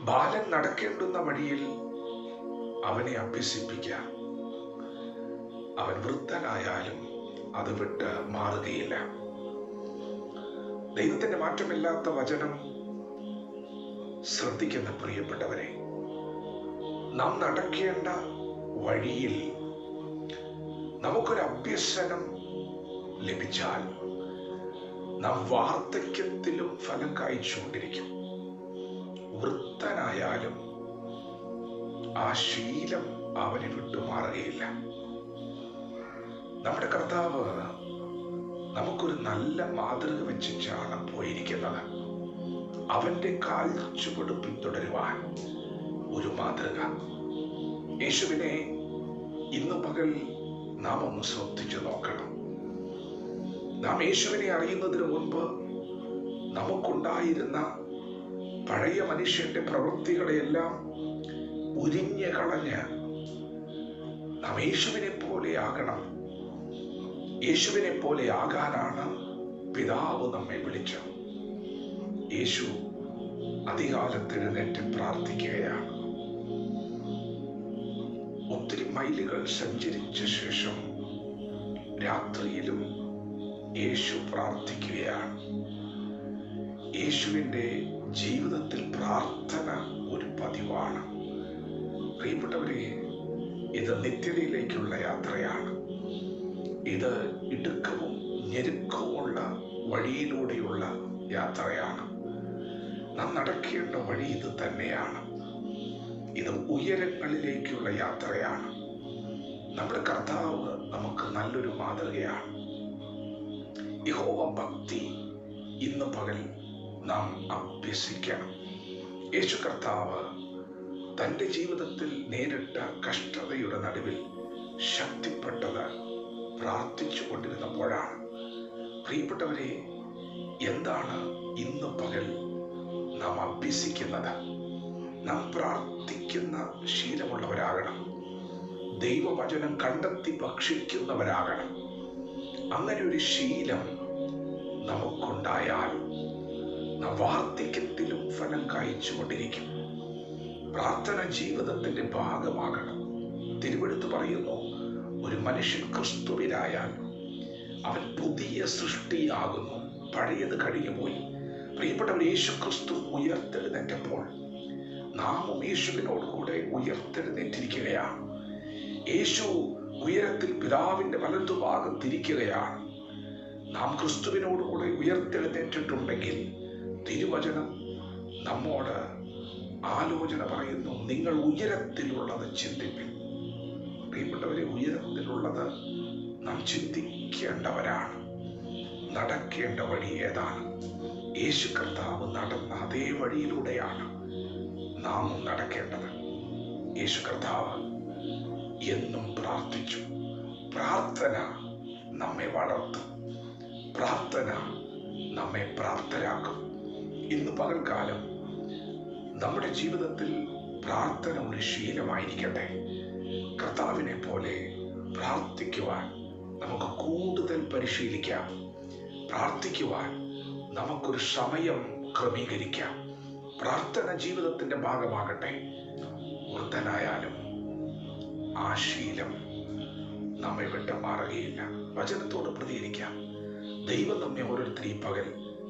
ബാലൻ നടക്കേണ്ടുന്ന വഴിയിൽ അവനെ അഭ്യസിപ്പിക്കാം. അവൻ വൃദ്ധനായാലും അത് വിട്ട് മാറുകയില്ല. ദൈവത്തിന്റെ മാറ്റമില്ലാത്ത വചനം ശ്രദ്ധിക്കുന്ന പ്രിയപ്പെട്ടവരെ നാം നടക്കേണ്ട വഴിയിൽ നമുക്കൊരു അഭ്യസനം ലഭിച്ചാൽ നാം വാർദ്ധക്യത്തിലും ഫലം കായ്ച്ചുകൊണ്ടിരിക്കും. വൃത്തനായാലും ആ ശീലം അവനെ വിട്ടുമാറുകയില്ല. നമ്മുടെ കർത്താവ് നമുക്കൊരു നല്ല മാതൃക വെച്ചിട്ടാണ് പോയിരിക്കുന്നത്. അവന്റെ കാൽ ചുവട് പിന്തുടരുവാൻ ഒരു മാതൃക. യേശുവിനെ ഇന്ന് പകൽ നാം ഒന്ന് ശ്രദ്ധിച്ചു നോക്കണം. നാം യേശുവിനെ അറിയുന്നതിന് മുൻപ് നമുക്കുണ്ടായിരുന്ന പഴയ മനുഷ്യന്റെ പ്രവൃത്തികളെയെല്ലാം ഉരിഞ്ഞു കളഞ്ഞ് നാം യേശുവിനെ പോലെ ആകണം. യേശുവിനെ പോലെ ആകാനാണ് പിതാവ് നമ്മെ വിളിച്ചത്. യേശു അധികാലത്ത് എഴുന്നേറ്റ് പ്രാർത്ഥിക്കുകയാണ്. ഒത്തിരി മൈലുകൾ സഞ്ചരിച്ച ശേഷം രാത്രിയിലും യേശു പ്രാർത്ഥിക്കുകയാണ്. യേശുവിന്റെ ജീവിതത്തിൽ പ്രാർത്ഥന ഒരു പതിവാണ്. പ്രിയപ്പെട്ടവരെ ഇത് നിത്യതയിലേക്കുള്ള യാത്രയാണ്. ഇത് ഇടുക്കവും ഞെരുക്കവുമുള്ള വഴിയിലൂടെയുള്ള യാത്രയാണ്. നാം നടക്കേണ്ട വഴി ഇത് തന്നെയാണ്. ഇത് ഉയരങ്ങളിലേക്കുള്ള യാത്രയാണ്. നമ്മുടെ കർത്താവ് നമുക്ക് നല്ലൊരു മാതൃകയാണ്. യഹോവ ഭക്തി ഇന്ന് പകൽ നാം അഭ്യസിക്കണം യേശു കർത്താവ് തന്റെ ജീവിതത്തിൽ നേരിട്ട കഷ്ടതയുടെ നടുവിൽ ശക്തിപ്പെട്ടത് പ്രാർത്ഥിച്ചു കൊണ്ടിരുന്നപ്പോഴാണ്. പ്രിയപ്പെട്ടവരെ എന്താണ് ഇന്ന് പകൽ നാം അഭ്യസിക്കുന്നത്? നാം പ്രാർത്ഥിക്കുന്ന ശീലമുള്ളവരാകണം. ദൈവവചനം കണ്ടെത്തി ഭക്ഷിക്കുന്നവരാകണം. അങ്ങനെ ഒരു ശീലം നമുക്കുണ്ടായാൽ വാർദ്ധക്യത്തിലും ഫലം കായ്ച്ചുകൊണ്ടിരിക്കും. പ്രാർത്ഥന ജീവിതത്തിന്റെ ഭാഗമാകണം. തിരുവെടുത്ത് പറയുന്നു ഒരു മനുഷ്യൻ ക്രിസ്തുവിനായാൽ അവൻ പുതിയ സൃഷ്ടിയാകുന്നു. പഴയത് കഴിഞ്ഞുപോയി പ്രിയപ്പെട്ടവർ യേശു ക്രിസ്തു ഉയർത്തെഴുന്നേറ്റപ്പോൾ നാമും യേശുവിനോട് കൂടെ ഉയർത്തെഴുന്നേറ്റിരിക്കുകയാണ്. യേശു ഉയരത്തിൽ പിതാവിന്റെ വലതുഭാഗത്തിരിക്കുകയാണ് നാം ക്രിസ്തുവിനോടുകൂടെ ഉയർത്തെഴുന്നേറ്റിട്ടുണ്ടെങ്കിൽ തിരുവചനം നമ്മോട് ആലോചന പറയുന്നു. നിങ്ങൾ ഉയരത്തിലുള്ളത് ചിന്തിപ്പിൻ. പ്രിയപ്പെട്ടവരെ ഉയരത്തിലുള്ളത് നാം ചിന്തിക്കേണ്ടവരാണ്. നടക്കേണ്ട വഴി ഏതാണ്? യേശു കർത്താവ് നടന്ന അതേ വഴിയിലൂടെയാണ് നാം നടക്കേണ്ടത്. യേശു കർത്താവ് എന്നും പ്രാർത്ഥിച്ചു. പ്രാർത്ഥന നമ്മെ വളർത്തും. പ്രാർത്ഥന നമ്മെ പ്രാപ്തരാക്കും. ഇന്ന് പകൽക്കാലം നമ്മുടെ ജീവിതത്തിൽ പ്രാർത്ഥന ഒരു ശീലമായിരിക്കട്ടെ. കർത്താവിനെ പോലെ പ്രാർത്ഥിക്കുവാൻ നമുക്ക് കൂടുതൽ പരിശീലിക്കാം. പ്രാർത്ഥിക്കുവാൻ നമുക്കൊരു സമയം ക്രമീകരിക്കാം. പ്രാർത്ഥന ജീവിതത്തിന്റെ ഭാഗമാകട്ടെ. വൃദ്ധനായാലും ആ ശീലം നമ്മെ വിട്ട് മാറുകയില്ല. വചനത്തോട് പ്രതികരിക്കാം. ദൈവം നമ്മെ ഓരോരുത്തരെയും പകൽ